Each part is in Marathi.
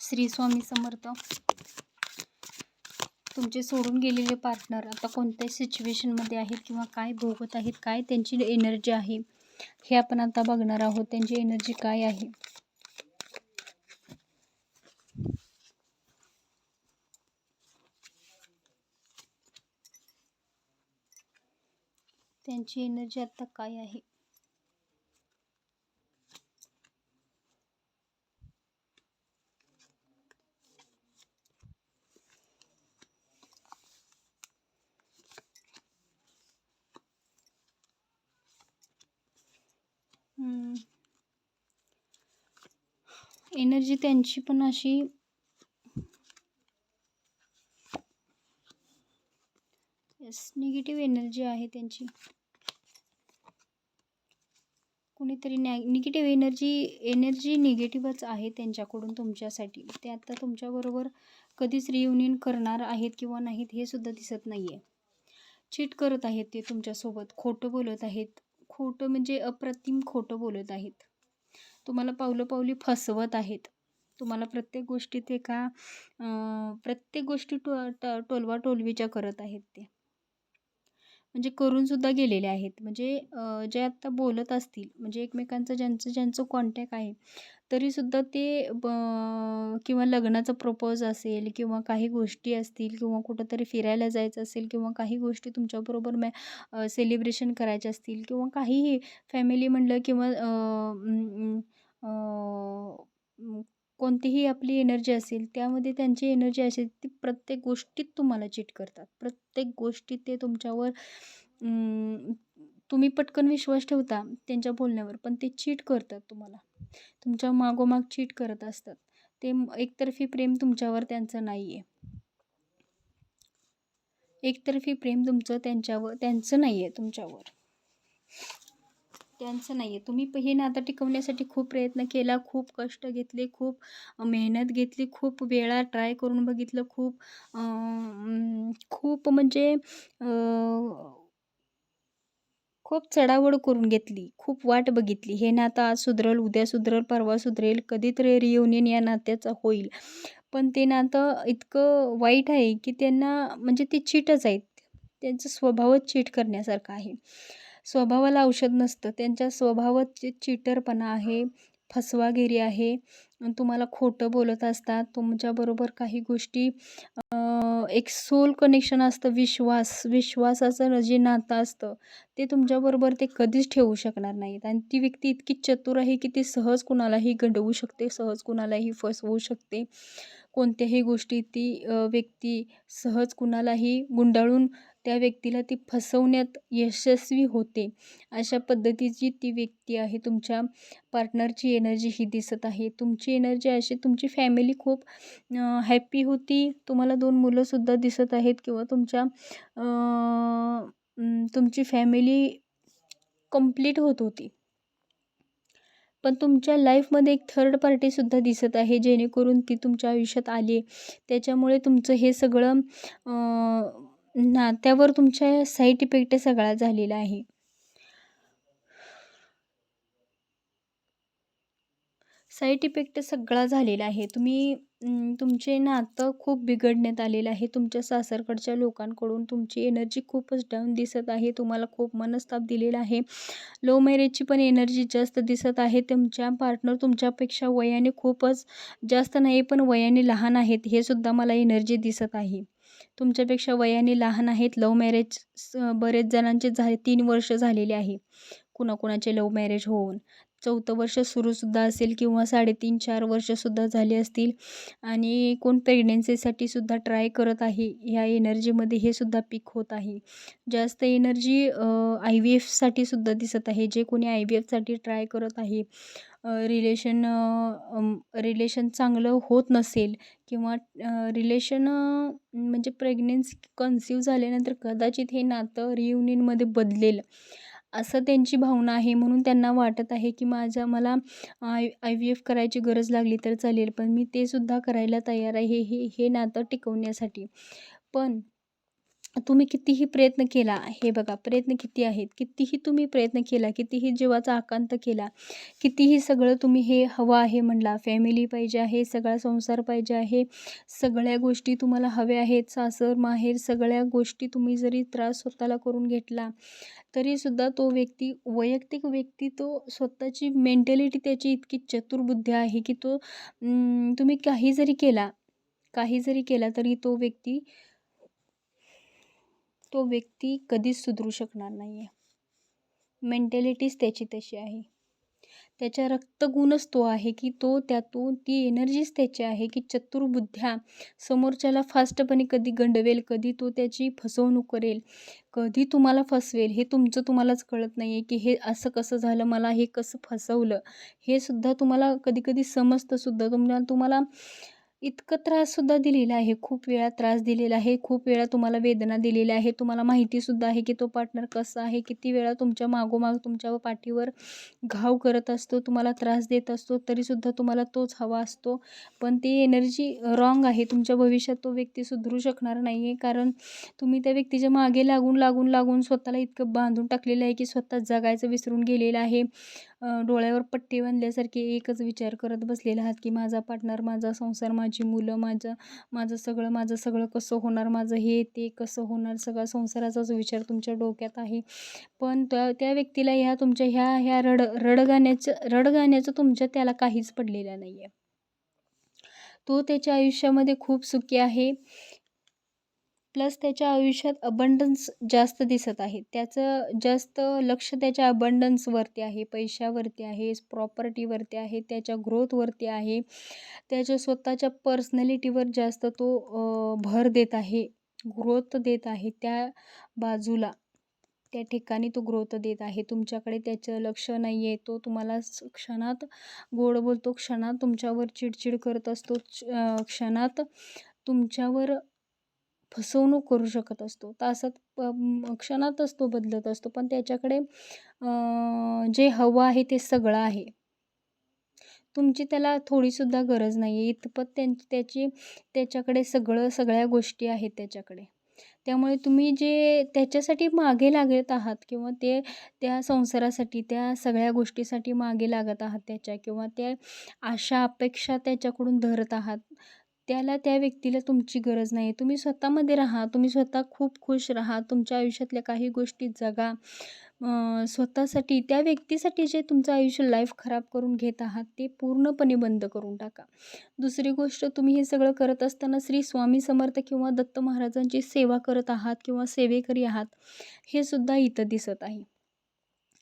श्री स्वामी समर्थ. तुमचे सोडून गेलेले पार्टनर आता कोणत्या सिच्युएशनमध्ये आहेत किंवा काय भोगत आहेत काय त्यांची एनर्जी आहे हे आपण आता बघणार आहोत. त्यांची एनर्जी काय आहे? त्यांची एनर्जी आता काय आहे? एनर्जी त्यांची पण अशी येस निगेटिव्ह एनर्जी आहे त्यांची. कुणीतरी नॅ निगेटिव्ह एनर्जी एनर्जी निगेटिव्हच आहे त्यांच्याकडून तुमच्यासाठी. ते आत्ता तुमच्याबरोबर कधीच रियुनियन करणार आहेत किंवा नाहीत हे सुद्धा दिसत नाही आहे चीट करत आहेत ते तुमच्यासोबत खोटं बोलत आहेत. खोटं म्हणजे अप्रतिम खोटं बोलत आहेत. तुम्हाला पावलोपावली फसवत आहेत. तुम्हाला प्रत्येक गोष्टीत एका प्रत्येक गोष्टी टो ट टोलवा टोलवीच्या करत आहेत ते. म्हणजे करूनसुद्धा गेलेले आहेत. म्हणजे जे आत्ता बोलत असतील म्हणजे एकमेकांचं ज्यांचं ज्यांचं कॉन्टॅक्ट आहे तरीसुद्धा ते ब किंवा लग्नाचं प्रपोज असेल किंवा काही गोष्टी असतील किंवा कुठंतरी फिरायला जायचं असेल किंवा काही गोष्टी तुमच्याबरोबर मॅ सेलिब्रेशन करायच्या असतील किंवा काहीही फॅमिली म्हणलं किंवा कोणतीही आपली एनर्जी असेल त्यामध्ये त्यांची एनर्जी असेल ती प्रत्येक गोष्टीत तुम्हाला चीट करतात. प्रत्येक गोष्टीत ते तुमच्यावर तुम्ही पटकन विश्वास ठेवता त्यांच्या बोलण्यावर पण ते चीट करतात तुम्हाला. तुमच्या मागोमाग चीट करत असतात. ते एकतर्फी प्रेम तुमच्यावर त्यांचं नाही आहे एकतर्फी प्रेम तुमचं त्यांच्यावर त्यांचं नाही आहे तुमच्यावर. त्यांचं नाही आहे तुम्ही हे नातं टिकवण्यासाठी खूप प्रयत्न केला खूप कष्ट घेतले खूप मेहनत घेतली खूप वेळा ट्राय करून बघितलं खूप खूप म्हणजे खूप चढावड करून घेतली खूप वाट बघितली. हे नातं आज सुधरल उद्या सुधरल परवा सुधरेल कधीतरी रियुनियन या नात्याचं होईल. पण ते नातं इतकं वाईट आहे की त्यांना म्हणजे ते चीटच आहेत. त्यांचा स्वभावच चीट करण्यासारखा आहे. स्वभावाला औषध नसतं. त्यांच्या स्वभावात चिटरपणा आहे फसवागिरी आहे तुम्हाला खोटं बोलत असतात तुमच्याबरोबर काही गोष्टी एक सोल कनेक्शन असतं विश्वास विश्वासाचं जे नातं असतं ते तुमच्याबरोबर ते कधीच ठेवू शकणार नाहीत. आणि ती व्यक्ती इतकी चतुर आहे की ती सहज कुणालाही गंडवू शकते सहज कुणालाही फसवू शकते. कोणत्याही गोष्टी ती व्यक्ती सहज कुणालाही गुंडाळून त्या व्यक्तीला ती फसवण्यात यशस्वी होते. अशा पद्धतीची ती व्यक्ती आहे. तुमच्या पार्टनरची एनर्जी ही दिसत आहे. तुमची एनर्जी अशी तुमची फॅमिली खूप हॅप्पी होती. तुम्हाला दोन मुलंसुद्धा दिसत आहेत किंवा तुमच्या तुमची फॅमिली कंप्लीट होत होती. पण तुमच्या लाईफमध्ये एक थर्ड पार्टीसुद्धा दिसत आहे जेणेकरून ती तुमच्या आयुष्यात आली त्याच्यामुळे तुमचं हे सगळं नात्यावर तुमच्या साईड इफेक्ट सगळा झालेला आहे. साईड इफेक्ट सगळा झालेला आहे. तुम्ही तुमचे नातं खूप बिघडण्यात आलेलं आहे. तुमच्या सासरकडच्या लोकांकडून तुमची एनर्जी खूपच डाऊन दिसत आहे. तुम्हाला खूप मनस्ताप दिलेला आहे. लो मॅरेजची पण एनर्जी जास्त दिसत आहे. तुमच्या पार्टनर तुमच्यापेक्षा वयाने खूपच जास्त नाही पण वयाने लहान आहेत. हे सुद्धा मला एनर्जी दिसत आहे. तुमच्यापेक्षा वयाने लहान आहेत. लव मॅरेज बरेच जणांचे झाले तीन वर्ष झालेले आहे. कुणाकुणाचे लव मॅरेज होऊन. चौथं वर्ष सुरूसुद्धा असेल किंवा साडेतीन चार वर्षसुद्धा झाली असतील. आणि कोण प्रेग्नेन्सीसाठी सुद्धा ट्राय करत आहे ह्या एनर्जीमध्ये हे सुद्धा पीक होत आहे. जास्त एनर्जी आय व्ही एफसाठी सुद्धा दिसत आहे. जे कोणी आय व्ही एफसाठी ट्राय करत आहे रिलेशन रिलेशन चांगलं होत नसेल किंवा रिलेशन म्हणजे प्रेग्नेन्सी कन्सिव्ह झाल्यानंतर कदाचित हे नातं रियुनियनमध्ये बदलेल. असं त्यांची भावना आहे म्हणून त्यांना वाटत आहे की माझ्या मला आय आय व्ही एफ करायची गरज लागली तर चालेल पण मी ते सुद्धा करायला तयार आहे हे हे नातं टिकवण्यासाठी. पण तुम्ही कितीही प्रयत्न केला हे बघा प्रयत्न किती आहेत? कितीही तुम्ही प्रयत्न केला कितीही जीवाचा आकांत केला कितीही सगळं तुम्ही हे हवं आहे म्हणला फॅमिली पाहिजे आहे सगळा संसार पाहिजे आहे सगळ्या गोष्टी तुम्हाला हव्या आहेत सासर माहेर सगळ्या गोष्टी तुम्ही जरी त्रास स्वतःला करून घेतला तरीसुद्धा तो व्यक्ती वैयक्तिक व्यक्ती तो स्वतःची मेंटॅलिटी त्याची इतकी चतुर्बुद्धी आहे की तो तुम्ही काही जरी केला काही जरी केला तरी तो व्यक्ती तो व्यक्ती कधीच सुधरू शकणार नाही आहे मेंटॅलिटीच त्याची तशी आहे. त्याच्या रक्तगुणच तो आहे की तो त्यातून ती एनर्जीच त्याची आहे की चतुर्बुद्ध्या समोरच्याला फास्टपणे कधी गंडवेल कधी तो त्याची फसवणूक करेल कधी तुम्हाला फसवेल हे तुमचं तुम्हालाच कळत नाही आहे की हे असं कसं झालं मला हे कसं फसवलं. हे सुद्धा तुम्हाला कधी कधी समजतंसुद्धा तुम्हाला तुम्हाला इतकं त्राससुद्धा दिलेला आहे. खूप वेळा त्रास दिलेला आहे. खूप वेळा तुम्हाला वेदना दिलेल्या आहे. तुम्हाला माहितीसुद्धा आहे की तो पार्टनर कसा आहे. किती वेळा तुमच्या मागोमाग तुमच्या पाठीवर घाव करत असतो. तुम्हाला त्रास देत असतो. तरीसुद्धा तुम्हाला तोच हवा असतो. पण ती एनर्जी रॉंग आहे. तुमच्या भविष्यात तो व्यक्ती सुधरू शकणार नाही आहे कारण तुम्ही त्या व्यक्तीच्या मागे लागून लागून लागून स्वतःला इतकं बांधून टाकलेलं आहे की स्वतः जगायचं विसरून गेलेलं आहे. डोळ्यावर पट्टी बांधल्यासारखे एकच विचार करत बसलेले आहात की माझा पार्टनर माझा संसार माझी मुलं माझं माझं सगळं माझं सगळं कसं होणार माझं हे ते कसं होणार सगळा संसाराचाच विचार तुमच्या डोक्यात आहे. पण त्या त्या व्यक्तीला ह्या तुमच्या ह्या ह्या रड रडगाण्याचं रडगाण्याचं तुमच्या त्याला काहीच पडलेलं नाही आहे तो त्याच्या आयुष्यामध्ये खूप सुखी आहे. प्लस त्याच्या आयुष्यात अबंडन्स जास्त दिसत आहे. त्याचं जास्त लक्ष त्याच्या अबंडन्सवरती आहे पैशावरती आहे प्रॉपर्टीवरती आहे त्याच्या ग्रोथवरती आहे. त्याच्या स्वतःच्या पर्सनॅलिटीवर जास्त तो भर देत आहे ग्रोथ देत आहे त्या बाजूला. त्या ठिकाणी तो ग्रोथ देत आहे. तुमच्याकडे त्याचं लक्ष नाही आहे तो तुम्हाला क्षणात गोड बोलतो क्षणात तुमच्यावर चिडचिड करत असतो क्षणात तुमच्यावर फसवणूक करू शकत असतो. तासात क्षणातच तो बदलत असतो. पण त्याच्याकडे जे हवं आहे ते सगळं आहे. तुमची त्याला थोडीसुद्धा गरज नाही आहे इतपत त्यां त्याची त्याच्याकडे सगळं सगळ्या गोष्टी आहेत त्याच्याकडे. त्यामुळे तुम्ही जे त्याच्यासाठी मागे लागत आहात किंवा ते त्या संसारासाठी त्या सगळ्या गोष्टीसाठी मागे लागत आहात त्याच्या किंवा त्या आशा अपेक्षा त्याच्याकडून धरत आहात त्याला त्या व्यक्तीला तुमची गरज नाही तुम्ही स्वतःमध्ये राहा. तुम्ही स्वतः खूप खुश राहा. तुमच्या आयुष्यातल्या काही गोष्टी जगा. स्वतःसाठी त्या व्यक्तीसाठी जे तुमचं आयुष्य लाईफ खराब करून घेत आहात ते पूर्णपणे बंद करून टाका. दुसरी गोष्ट तुम्ही हे सगळं करत असताना श्री स्वामी समर्थ किंवा दत्त महाराजांची सेवा करत आहात किंवा सेवेकरी आहात हे सुद्धा इथं दिसत आहे.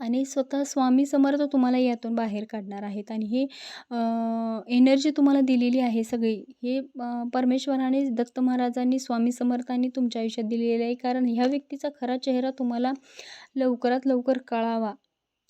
आणि स्वतः स्वामी समर्थ तुम्हाला यातून बाहेर काढणार आहेत. आणि हे एनर्जी तुम्हाला दिलेली आहे सगळी. हे परमेश्वराने दत्त महाराजांनी स्वामी समर्थांनी तुमच्या आयुष्यात दिलेलं आहे. कारण ह्या व्यक्तीचा खरा चेहरा तुम्हाला लवकरात लवकर कळावा.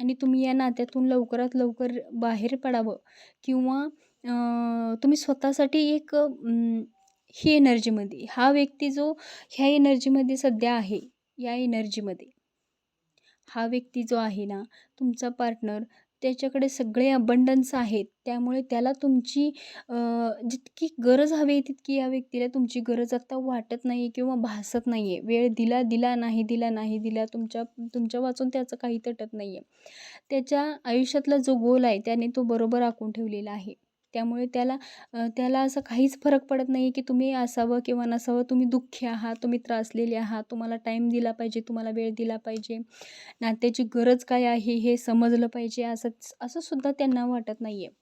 आणि तुम्ही या नात्यातून लवकरात लवकर बाहेर पडावं. किंवा तुम्ही स्वतःसाठी एक ही एनर्जीमध्ये हा व्यक्ती जो ह्या एनर्जीमध्ये सध्या आहे या एनर्जीमध्ये हा व्यक्ती जो आहे ना तुमचा पार्टनर त्याच्याकडे सगळे अबंडन्स आहेत. त्यामुळे त्याला तुमची जितकी गरज हवी आहे तितकी या व्यक्तीला तुमची गरज आत्ता वाटत नाही आहे किंवा भासत नाही आहे वेळ दिला दिला नाही दिला नाही दिला तुमच्या तुमच्या वाचून त्याचं काही तटत नाही आहे त्याच्या आयुष्यातला जो गोल आहे त्याने तो बरोबर आखून ठेवलेला आहे. त्यामुळे त्याला त्याला असं काहीच फरक पडत नाही की तुम्ही असावं किंवा नसावं. तुम्ही दुःखी आहात तुम्ही त्रासलेले आहात तुम्हाला टाईम दिला पाहिजे तुम्हाला वेळ दिला पाहिजे. नात्याची गरज काय आहे हे समजलं पाहिजे असं असं सुद्धा त्यांना वाटत नाही आहे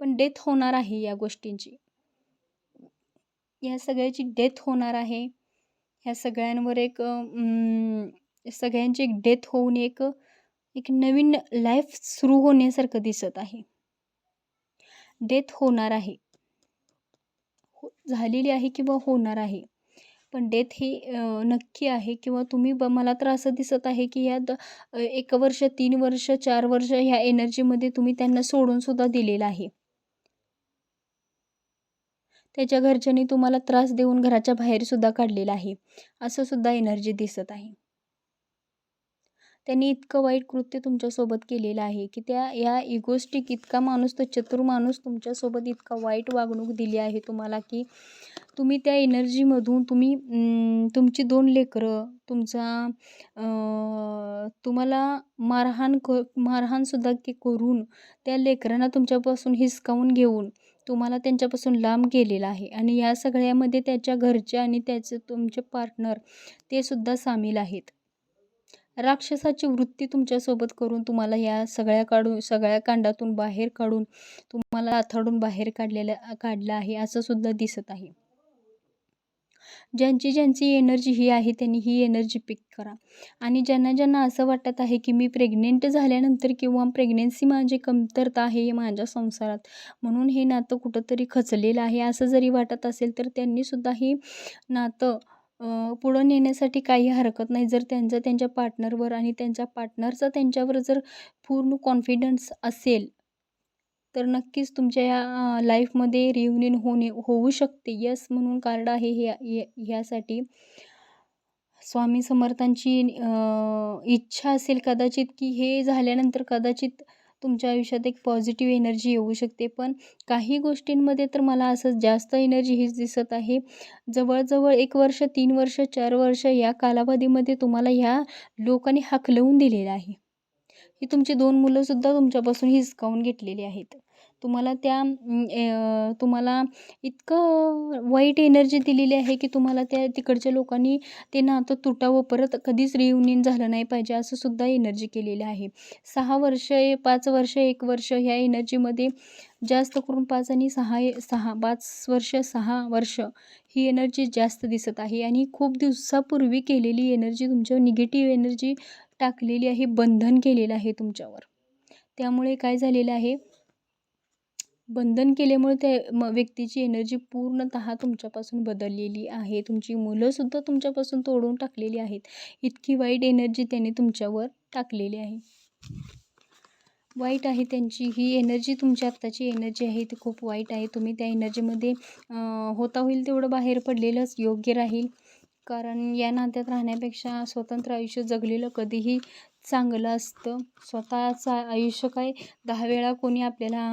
पण डेथ होणार आहे या गोष्टींची. या सगळ्याची डेथ होणार आहे. ह्या सगळ्यांवर एक सगळ्यांची एक डेथ होऊन एक एक नवीन लाईफ सुरू होण्यासारखं दिसत आहे. डेथ होणार आहे. हो झालेली आहे किंवा होणार आहे. पण डेथ ही नक्की आहे किंवा तुम्ही ब मला तर असं दिसत आहे की ह्या द एक वर्ष तीन वर्ष चार वर्ष ह्या एनर्जीमध्ये तुम्ही त्यांना सोडूनसुद्धा दिलेलं आहे. त्याच्या घरच्यांनी तुम्हाला त्रास देऊन घराच्या बाहेरसुद्धा काढलेला आहे. असं सुद्धा एनर्जी दिसत आहे. त्यांनी इतकं वाईट कृत्य तुमच्यासोबत केलेलं आहे की त्या या इगोस्टिक इतका माणूस तो चतुर माणूस तुमच्यासोबत इतका वाईट वागणूक दिली आहे तुम्हाला की तुम्ही त्या एनर्जीमधून तुम्ही तुमची दोन लेकरं तुमचा तुम्हाला मारहाण क मारहाणसुद्धा की करून त्या लेकरांना तुमच्यापासून हिसकावून घेऊन तुम्हाला त्यांच्यापासून लांब केलेला आहे. आणि या सगळ्यामध्ये त्याच्या घरचे आणि त्याचे तुमचे पार्टनर ते सुद्धा सामील आहेत. राक्षसाची वृत्ती तुमच्यासोबत करून तुम्हाला या सगळ्या काढून सगळ्या कांडातून बाहेर काढून तुम्हाला आथाडून बाहेर काढलेलं काढलं आहे असं सुद्धा दिसत आहे. ज्यांची ज्यांची एनर्जी ही आहे त्यांनी ही एनर्जी पिक करा. आणि ज्यांना ज्यांना असं वाटत आहे की मी प्रेग्नेंट झाल्यानंतर किंवा प्रेग्नेन्सी माझी कमतरता आहे माझ्या संसारात म्हणून हे नातं कुठंतरी खचलेलं आहे असं जरी वाटत असेल तर त्यांनीसुद्धा हे नातं पुढं नेण्यासाठी काही हरकत नाही. जर त्यांचं त्यांच्या पार्टनरवर आणि त्यांच्या पार्टनरचा त्यांच्यावर जर पूर्ण कॉन्फिडन्स असेल तर नक्कीच तुमच्या या लाईफमध्ये रियुनियन होणे होऊ शकते. यस म्हणून कार्ड आहे हे ह्यासाठी. स्वामी समर्थांची इच्छा असेल कदाचित की हे झाल्यानंतर कदाचित तुमच्या आयुष्यात एक पॉझिटिव्ह एनर्जी येऊ शकते. पण काही गोष्टींमध्ये तर मला असं जास्त एनर्जी हीच दिसत आहे. जवळजवळ एक वर्ष तीन वर्ष चार वर्ष या कालावधीमध्ये तुम्हाला ह्या लोकांनी हाकलवून दिलेलं आहे. ही तुमची दोन मुलंसुद्धा तुमच्यापासून हिसकावून घेतलेली आहेत. तुम्हाला त्या तुम्हाला इतकं वाईट एनर्जी दिलेली आहे की तुम्हाला त्या तिकडच्या लोकांनी ते नातं तुटावं परत कधीच रियुनियन झालं नाही पाहिजे असं सुद्धा एनर्जी केलेली आहे. सहा वर्ष पाच वर्ष एक वर्ष ह्या एनर्जीमध्ये जास्त करून पाच आणि सहा सहा पाच वर्ष सहा वर्ष ही एनर्जी जास्त दिसत आहे. आणि खूप दिवसापूर्वी केलेली एनर्जी तुमच्यावर निगेटिव्ह एनर्जी टाकलेली आहे बंधन केलेलं आहे तुमच्यावर. त्यामुळे काय झालेलं आहे बंधन केल्यामुळे त्या म व्यक्तीची एनर्जी पूर्णतः तुमच्यापासून बदललेली आहे. तुमची मुलंसुद्धा तुमच्यापासून तोडून टाकलेली आहेत. इतकी वाईट एनर्जी त्याने तुमच्यावर टाकलेली आहे. वाईट आहे त्यांची. ही एनर्जी तुमची आत्ताची एनर्जी आहे. ती खूप वाईट आहे. तुम्ही त्या एनर्जीमध्ये होता होईल तेवढं बाहेर पडलेलंच योग्य राहील. कारण या नात्यात राहण्यापेक्षा स्वतंत्र आयुष्य जगलेलं कधीही चांगलं असतं. स्वतःचं आयुष्य काय? दहा वेळा कोणी आपल्याला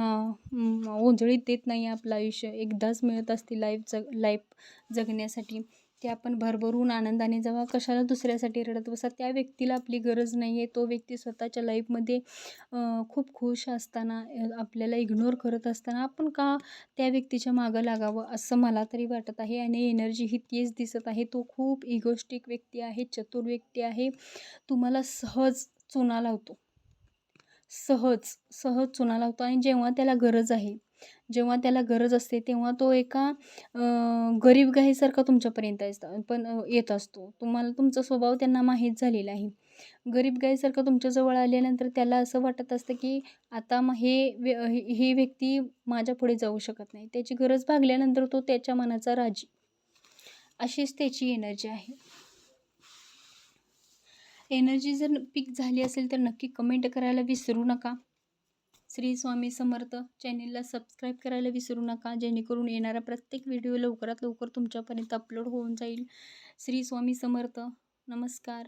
ओंजळीत देत नाही आपलं आयुष्य. एकदाच मिळत असते लाईफ जग लाईफ जगण्यासाठी. ते आपण भरभरून आनंदाने जेव्हा कशाला दुसऱ्यासाठी रडत बसा त्या व्यक्तीला आपली गरज नाही आहे तो व्यक्ती स्वतःच्या लाईफमध्ये खूप खुश असताना आपल्याला इग्नोर करत असताना आपण का त्या व्यक्तीच्या मागं लागावं असं मला तरी वाटत आहे. आणि एनर्जी ही तीच दिसत आहे. तो खूप इगोस्टिक व्यक्ती आहे चतुर व्यक्ती आहे. तुम्हाला सहज चुना लावतो. सहज सहज चुना लावतो. आणि जेव्हा त्याला गरज आहे जेव्हा त्याला गरज असते तेव्हा तो एका गरीब गाईसारखा तुमच्यापर्यंत असतो पण येत असतो. तुम्हाला तुमचा स्वभाव त्यांना माहीत झालेला आहे. गरीब गाईसारखं तुमच्याजवळ आल्यानंतर त्याला असं वाटत असतं की आता मग हे ही व्यक्ती माझ्या पुढे जाऊ शकत नाही. त्याची गरज भागल्यानंतर तो त्याच्या मनाचा राजी. अशीच त्याची एनर्जी आहे. एनर्जी जर पीक झाली असेल तर नक्की कमेंट करायला विसरू नका. श्री स्वामी समर्थ चॅनेलला सबस्क्राईब करायला विसरू नका. जेणेकरून येणारा प्रत्येक व्हिडिओ लवकरात लवकर तुमच्यापर्यंत अपलोड होऊन जाईल. श्री स्वामी समर्थ. नमस्कार.